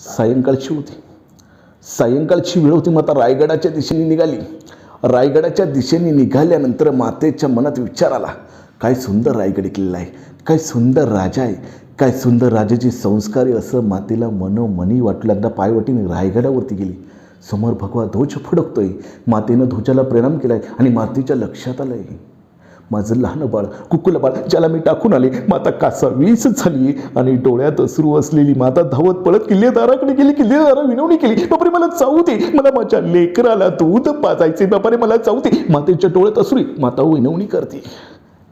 सायंकाळची होती. सायंकाळची वेळ होती माता रायगडाच्या दिशेने निघाली. रायगडाच्या दिशेने निघाल्यानंतर मातेच्या मनात विचार आला काय सुंदर रायगड किल्ला आहे काय सुंदर राजा आहे काय सुंदर राजाचे संस्कार आहे असं मातेला मनोमनी वाटलं एकदा पायवटीने रायगडावरती गेली. समोर भगवा ध्वज फडकतोय. मातेनं ध्वजाला परिणाम केलाय आणि मातेच्या लक्षात आलं आहे माझं लहान बाळ कुकुल बाळ ज्याला मी टाकून आले माता कासावीस झाली आणि डोळ्यात अश्रू असलेली माता धावत पळत किल्लेदाराकडे गेली किल्लेदारा विनवणी केली बापरे मला जाऊ दे मला माझ्या लेकराला दूध पाजायचे बापरे मला जाऊ दे. मातेच्या डोळ्यात असुरी माता विनवणी करते.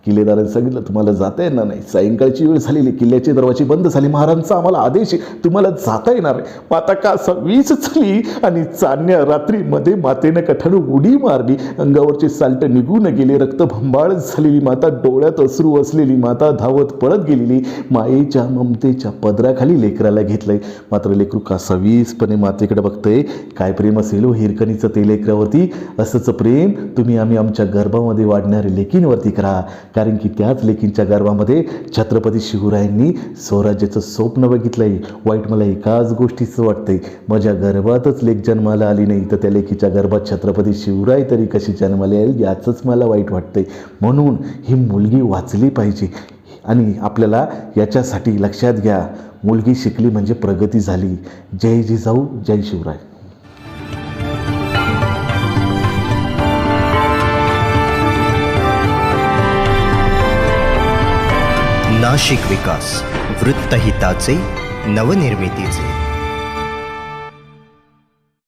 किल्लेदाराने सांगितलं तुम्हाला जाता येणार नाही. सायंकाळची वेळ झालेली किल्ल्याचे दरवाजे बंद झाले. महाराजांचा आम्हाला आदेश आहे तुम्हाला जाता येणार नाही. माता का वीस झाली आणि चांदण्या रात्रीमध्ये मातेनं कठाणू उडी मारली. अंगावरचे साल्ट निघून गेले रक्तभंबाळ झालेली माता डोळ्यात अश्रू असलेली माता धावत पळत गेलेली. मायेच्या ममतेच्या पदराखाली लेकराला घेतलंय. मात्र लेकरू कासावीसपणे मातेकडे बघतंय? काय प्रेम असेल हो हिरकणीचं ते लेकरावरती? असंच प्रेम तुम्ही आम्ही आमच्या गर्भामध्ये वाढणाऱ्या लेकींवरती करा. कारण की त्याच लेकींच्या गर्भामध्ये छत्रपती शिवरायांनी स्वराज्याचं स्वप्न बघितलं आहे वाईट मला एकाच गोष्टीचं वाटतंय. माझ्या गर्भातच लेख जन्माला आली नाही तर त्या लेकीच्या गर्भात छत्रपती शिवराय तरी कशी जन्माला येईल याचंच मला वाईट वाटतंय. म्हणून ही मुलगी वाचली पाहिजे. आणि आपल्याला याच्यासाठी लक्षात घ्या मुलगी शिकली म्हणजे प्रगती झाली. जय जिजाऊ जय शिवराय. नाशिक विकास वृत्तहिताचे नवनिर्मितीचे.